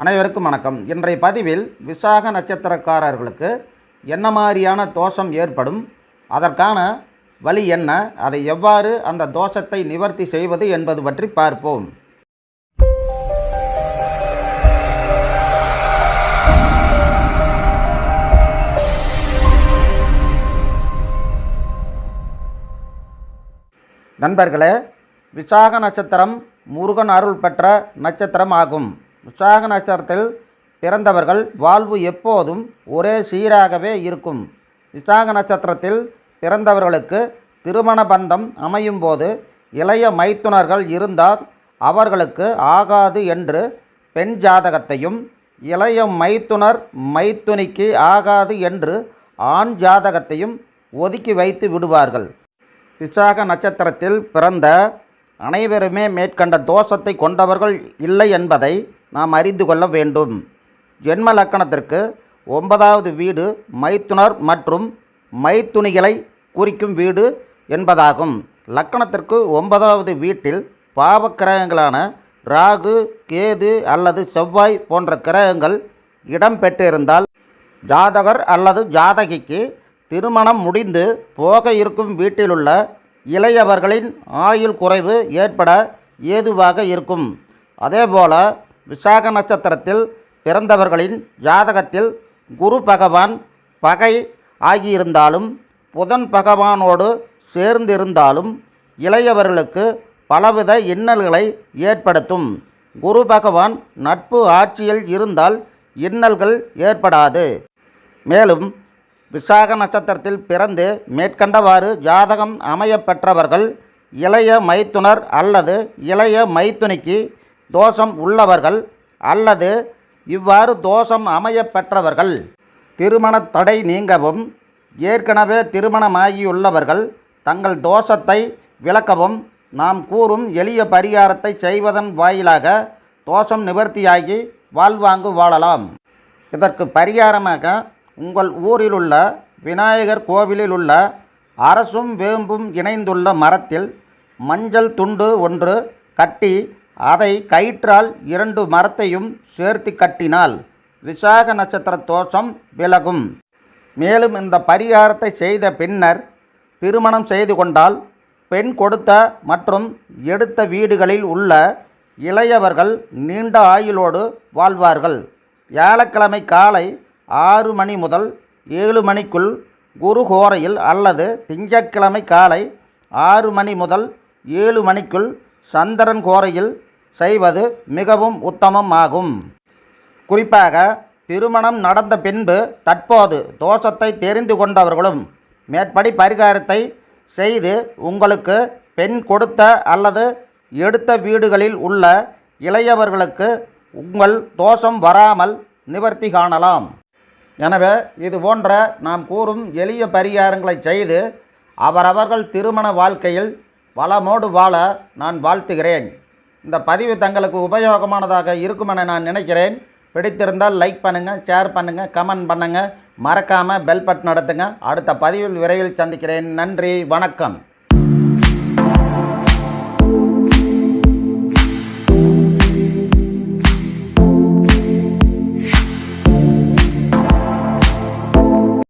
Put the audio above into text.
அனைவருக்கும் வணக்கம். இன்றைய பதிவில் விசாக நட்சத்திரக்காரர்களுக்கு என்ன மாதிரியான தோஷம் ஏற்படும் அதற்கான வழி என்ன அதை எவ்வாறு அந்த தோஷத்தை நிவர்த்தி செய்வது என்பது பற்றி பார்ப்போம். நண்பர்களே விசாக நட்சத்திரம் முருகன் அருள் பெற்ற நட்சத்திரம் ஆகும் விசாக நட்சத்திரத்தில் பிறந்தவர்கள் வாழ்வு எப்போதும் ஒரே சீராகவே இருக்கும். விசாக நட்சத்திரத்தில் பிறந்தவர்களுக்கு திருமண பந்தம் அமையும் போது இளைய மைத்துனர்கள் இருந்தால் அவர்களுக்கு ஆகாது என்று பெண் ஜாதகத்தையும் இளைய மைத்துனர் மைத்துனிக்கு ஆகாது என்று ஆண் ஜாதகத்தையும் ஒதுக்கி வைத்து விடுவார்கள். விசாக நட்சத்திரத்தில் பிறந்த அனைவருமே மேற்கண்ட தோஷத்தை கொண்டவர்கள் இல்லை என்பதை நாம் அறிந்து கொள்ள வேண்டும். ஜென்ம லக்கணத்திற்கு ஒன்பதாவது வீடு மைத்துனர் மற்றும் மைத்துணிகளை குறிக்கும் வீடு என்பதாகும். லக்கணத்திற்கு ஒன்பதாவது வீட்டில் பாவக்கிரகங்களான ராகு கேது அல்லது செவ்வாய் போன்ற கிரகங்கள் இடம் பெற்றிருந்தால் ஜாதகர் அல்லது ஜாதகிக்கு திருமணம் முடிந்து போக இருக்கும் வீட்டிலுள்ள இளையவர்களின் ஆயுள் குறைவு ஏற்பட ஏதுவாக இருக்கும். அதேபோல விசாக நட்சத்திரத்தில் பிறந்தவர்களின் ஜாதகத்தில் குரு பகவான் பகை ஆகியிருந்தாலும் புதன் பகவானோடு சேர்ந்திருந்தாலும் இளையவர்களுக்கு பலவித இன்னல்களை ஏற்படுத்தும். குரு பகவான் நட்பு ஆட்சியில் இருந்தால் இன்னல்கள் ஏற்படாது. மேலும் விசாக நட்சத்திரத்தில் பிறந்து மேற்கண்டவாறு ஜாதகம் அமையப்பெற்றவர்கள் இளைய மைத்துனர் அல்லது இளைய மைத்துனிக்கு தோஷம் உள்ளவர்கள் அல்லது இவ்வாறு தோஷம் அமையப்பெற்றவர்கள் திருமண தடை நீங்கவும் ஏற்கனவே திருமணமாகியுள்ளவர்கள் தங்கள் தோஷத்தை விளக்கவும் நாம் கூறும் எளிய பரிகாரத்தை செய்வதன் வாயிலாக தோஷம் நிவர்த்தியாகி வாழ்வாங்கு வாழலாம். இதற்கு பரிகாரமாக உங்கள் ஊரில் உள்ள விநாயகர் கோவிலில் உள்ள அரசும் வேம்பும் இணைந்துள்ள மரத்தில் மஞ்சள் துண்டு ஒன்று கட்டி அதை கயிற்றால் இரண்டு மரத்தையும் சேர்த்து கட்டினால் விசாக நட்சத்திர தோஷம் விலகும். மேலும் இந்த பரிகாரத்தை செய்த பின்னர் திருமணம் செய்து கொண்டால் பெண் கொடுத்த மற்றும் எடுத்த வீடுகளில் உள்ள இளையவர்கள் நீண்ட ஆயுளோடு வாழ்வார்கள். வியாழக்கிழமை காலை ஆறு மணி முதல் ஏழு மணிக்குள் குரு ஹோரையில் அல்லது திங்கட்கிழமை காலை ஆறு மணி முதல் ஏழு மணிக்குள் சந்திரன் கோரையில் செய்வது மிகவும் உத்தமம் ஆகும். குறிப்பாக திருமணம் நடந்த பின்பு தற்போது தோஷத்தை தெரிந்து கொண்டவர்களும் மேற்படி பரிகாரத்தை செய்து உங்களுக்கு பெண் கொடுத்த அல்லது எடுத்த வீடுகளில் உள்ள இளையவர்களுக்கு உங்கள் தோஷம் வராமல் நிவர்த்தி காணலாம். எனவே இது போன்ற நாம் கூறும் எளிய பரிகாரங்களை செய்து அவரவர்கள் திருமண வாழ்க்கையில் வளமோடு வாழ நான் வாழ்த்துகிறேன். இந்த பதிவு தங்களுக்கு உபயோகமானதாக இருக்கும் என நான் நினைக்கிறேன். பிடித்திருந்தால் லைக் பண்ணுங்கள் ஷேர் பண்ணுங்கள் கமெண்ட் பண்ணுங்கள் மறக்காமல் பெல் பட்டன் நடத்துங்க அடுத்த பதிவில் விரைவில் சந்திக்கிறேன். நன்றி வணக்கம்.